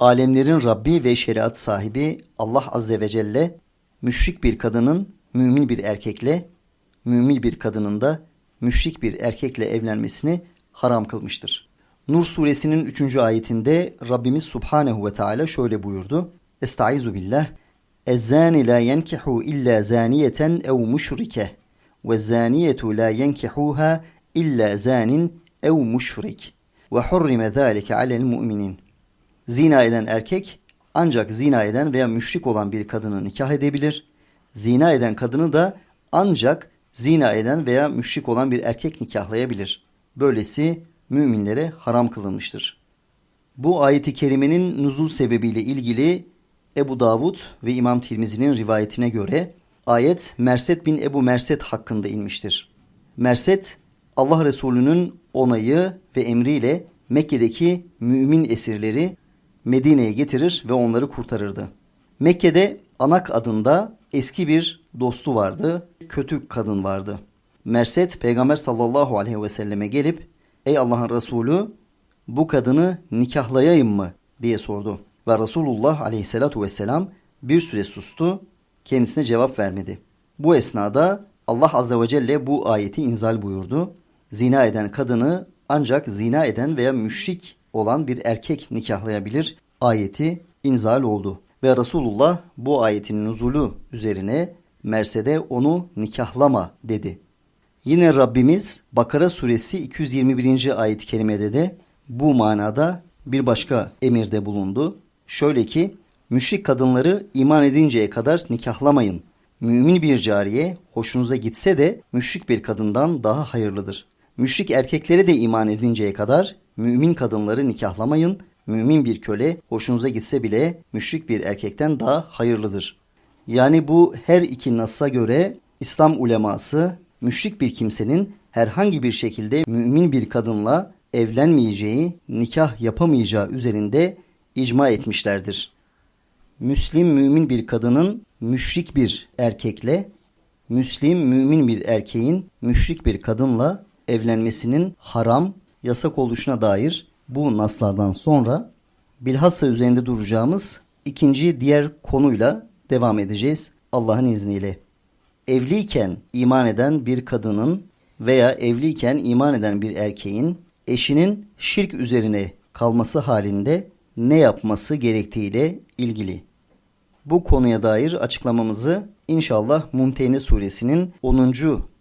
Alemlerin Rabbi ve şeriat sahibi Allah Azze ve Celle müşrik bir kadının mümin bir erkekle, mümin bir kadının da müşrik bir erkekle evlenmesini haram kılmıştır. Nur suresinin 3. ayetinde Rabbimiz Subhanehu ve Teala şöyle buyurdu. Estaizu billah. Ezzani la yenkihu illa zaniyeten ev müşrike ve zaniyetu la yenkihuha illa zanin ev müşrik ve hurrime zâlike alel mu'minin. Zina eden erkek ancak zina eden veya müşrik olan bir kadını nikah edebilir. Zina eden kadını da ancak zina eden veya müşrik olan bir erkek nikahlayabilir. Böylesi müminlere haram kılınmıştır. Bu ayeti kerimenin nuzul sebebiyle ilgili Ebu Davud ve İmam Tirmizi'nin rivayetine göre ayet Merset bin Ebu Merset hakkında inmiştir. Merset Allah Resulü'nün onayı ve emriyle Mekke'deki mümin esirleri Medine'ye getirir ve onları kurtarırdı. Mekke'de Anak adında eski bir dostu vardı, kötü kadın vardı. Merset Peygamber sallallahu aleyhi ve selleme gelip ey Allah'ın Resulü bu kadını nikahlayayım mı diye sordu. Ve Resulullah aleyhissalatu vesselam bir süre sustu, kendisine cevap vermedi. Bu esnada Allah azze ve celle bu ayeti inzal buyurdu. Zina eden kadını ancak zina eden veya müşrik olan bir erkek nikahlayabilir ayeti inzal oldu. Ve Resulullah bu ayetin nuzulu üzerine Mersed'e onu nikahlama dedi. Yine Rabbimiz Bakara suresi 221. ayet-i kerimede de bu manada bir başka emirde bulundu. Şöyle ki müşrik kadınları iman edinceye kadar nikahlamayın. Mümin bir cariye hoşunuza gitse de müşrik bir kadından daha hayırlıdır. Müşrik erkeklere de iman edinceye kadar mümin kadınları nikahlamayın. Mümin bir köle hoşunuza gitse bile müşrik bir erkekten daha hayırlıdır. Yani bu her iki nasa göre İslam uleması müşrik bir kimsenin herhangi bir şekilde mümin bir kadınla evlenmeyeceği, nikah yapamayacağı üzerinde icma etmişlerdir. Müslim mümin bir kadının müşrik bir erkekle, Müslim mümin bir erkeğin müşrik bir kadınla evlenmesinin haram, yasak oluşuna dair bu naslardan sonra bilhassa üzerinde duracağımız ikinci diğer konuyla devam edeceğiz Allah'ın izniyle. Evliyken iman eden bir kadının veya evliyken iman eden bir erkeğin eşinin şirk üzerine kalması halinde ne yapması gerektiğiyle ilgili. Bu konuya dair açıklamamızı inşallah Mumtehine suresinin 10.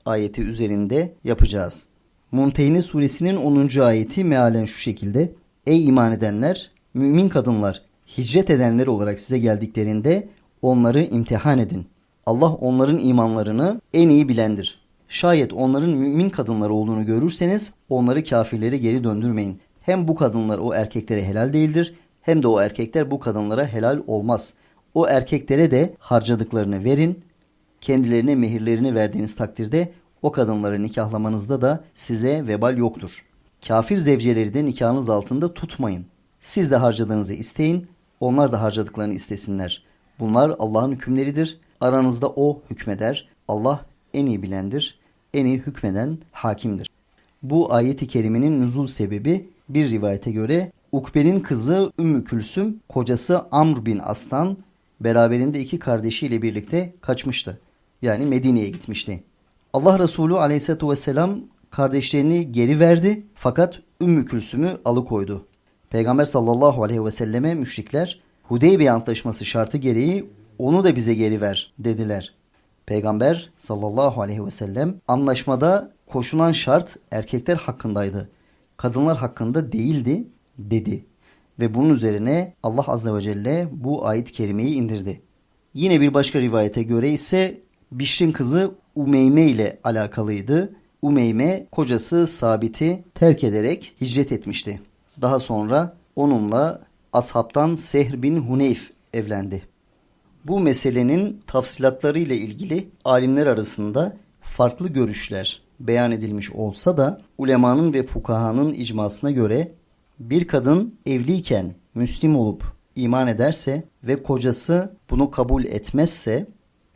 ayeti üzerinde yapacağız. Mumtehine suresinin 10. ayeti mealen şu şekilde. Ey iman edenler, mümin kadınlar, hicret edenler olarak size geldiklerinde onları imtihan edin. Allah onların imanlarını en iyi bilendir. Şayet onların mümin kadınlar olduğunu görürseniz onları kafirlere geri döndürmeyin. Hem bu kadınlar o erkeklere helal değildir hem de o erkekler bu kadınlara helal olmaz. O erkeklere de harcadıklarını verin. Kendilerine mehirlerini verdiğiniz takdirde o kadınları nikahlamanızda da size vebal yoktur. Kafir zevceleri de nikahınız altında tutmayın. Siz de harcadığınızı isteyin, onlar da harcadıklarını istesinler. Bunlar Allah'ın hükümleridir. Aranızda o hükmeder. Allah en iyi bilendir, en iyi hükmeden hakimdir. Bu ayeti kerimenin nüzul sebebi bir rivayete göre Ukbe'nin kızı Ümmü Külsüm kocası Amr bin Aslan beraberinde iki kardeşiyle birlikte kaçmıştı. Yani Medine'ye gitmişti. Allah Resulü aleyhissalatü vesselam kardeşlerini geri verdi fakat Ümmü Külsüm'ü alıkoydu. Peygamber sallallahu aleyhi ve selleme müşrikler Hudeybiye Antlaşması şartı gereği onu da bize geri ver dediler. Peygamber sallallahu aleyhi ve sellem anlaşmada koşulan şart erkekler hakkındaydı. Kadınlar hakkında değildi dedi. Ve bunun üzerine Allah azze ve celle bu ayet kerimeyi indirdi. Yine bir başka rivayete göre ise Bişr'in kızı Umeyme ile alakalıydı. Umeyme kocası Sabit'i terk ederek hicret etmişti. Daha sonra onunla ashabtan Sehr bin Huneyf evlendi. Bu meselenin tafsilatları ile ilgili alimler arasında farklı görüşler beyan edilmiş olsa da ulemanın ve fukahanın icmasına göre bir kadın evliyken Müslim olup iman ederse ve kocası bunu kabul etmezse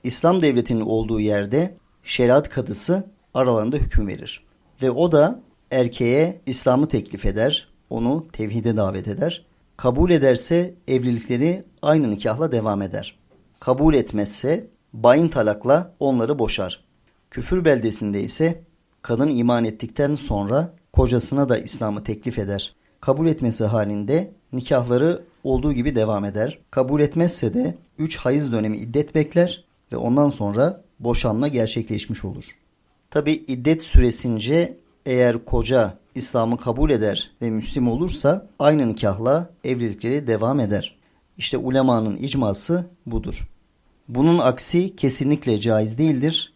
İslam devletinin olduğu yerde şeriat kadısı aralarında hüküm verir. Ve o da erkeğe İslam'ı teklif eder, onu tevhide davet eder. Kabul ederse evlilikleri aynı nikahla devam eder. Kabul etmezse bayin talakla onları boşar. Küfür beldesinde ise kadın iman ettikten sonra kocasına da İslam'ı teklif eder. Kabul etmesi halinde nikahları olduğu gibi devam eder. Kabul etmezse de 3 hayız dönemi iddet bekler ve ondan sonra boşanma gerçekleşmiş olur. Tabi iddet süresince eğer koca İslam'ı kabul eder ve Müslim olursa aynı nikahla evlilikleri devam eder. İşte ulemanın icması budur. Bunun aksi kesinlikle caiz değildir.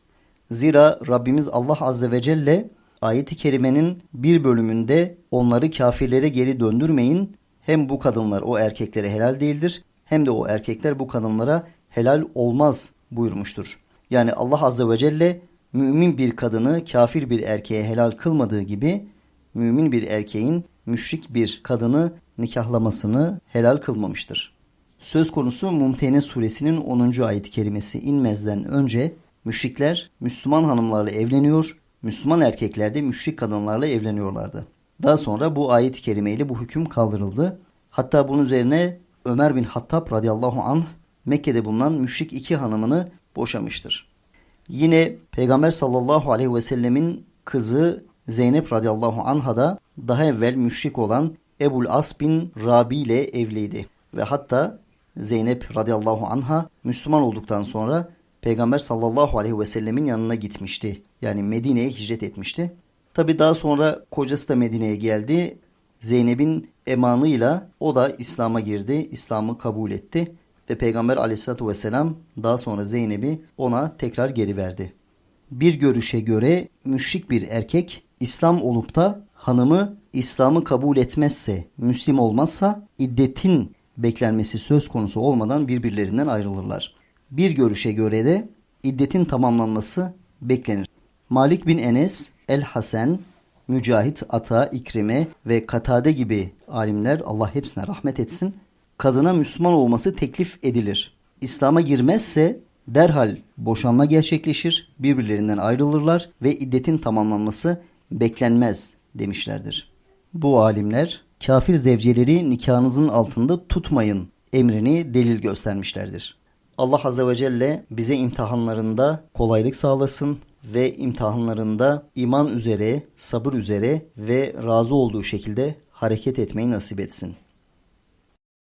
Zira Rabbimiz Allah Azze ve Celle ayeti kerimenin bir bölümünde onları kafirlere geri döndürmeyin. Hem bu kadınlar o erkeklere helal değildir hem de o erkekler bu kadınlara helal olmaz buyurmuştur. Yani Allah Azze ve Celle mümin bir kadını kafir bir erkeğe helal kılmadığı gibi mümin bir erkeğin müşrik bir kadını nikahlamasını helal kılmamıştır. Söz konusu Mumtehine suresinin 10. ayet kerimesi inmezden önce müşrikler Müslüman hanımlarla evleniyor, Müslüman erkekler de müşrik kadınlarla evleniyorlardı. Daha sonra bu ayet-i kerimeyle bu hüküm kaldırıldı. Hatta bunun üzerine Ömer bin Hattab radıyallahu anh Mekke'de bulunan müşrik iki hanımını boşamıştır. Yine Peygamber sallallahu aleyhi ve sellemin kızı Zeynep radıyallahu anha da daha evvel müşrik olan Ebul As bin Rabi ile evliydi. Ve hatta Zeynep radıyallahu anha Müslüman olduktan sonra Peygamber sallallahu aleyhi ve sellemin yanına gitmişti. Yani Medine'ye hicret etmişti. Tabi daha sonra kocası da Medine'ye geldi. Zeynep'in emanıyla o da İslam'a girdi. İslam'ı kabul etti. Ve Peygamber aleyhissalatü vesselam daha sonra Zeynep'i ona tekrar geri verdi. Bir görüşe göre müşrik bir erkek İslam olup da hanımı İslam'ı kabul etmezse, Müslim olmazsa iddetin beklenmesi söz konusu olmadan birbirlerinden ayrılırlar. Bir görüşe göre de iddetin tamamlanması beklenir. Malik bin Enes, El Hasan, Mücahit, Ata, İkrime ve Katade gibi alimler Allah hepsine rahmet etsin. Kadına Müslüman olması teklif edilir. İslam'a girmezse derhal boşanma gerçekleşir, birbirlerinden ayrılırlar ve iddetin tamamlanması beklenmez demişlerdir. Bu alimler kafir zevceleri nikahınızın altında tutmayın emrini delil göstermişlerdir. Allah Azze ve Celle bize imtihanlarında kolaylık sağlasın ve imtihanlarında iman üzere, sabır üzere ve razı olduğu şekilde hareket etmeyi nasip etsin.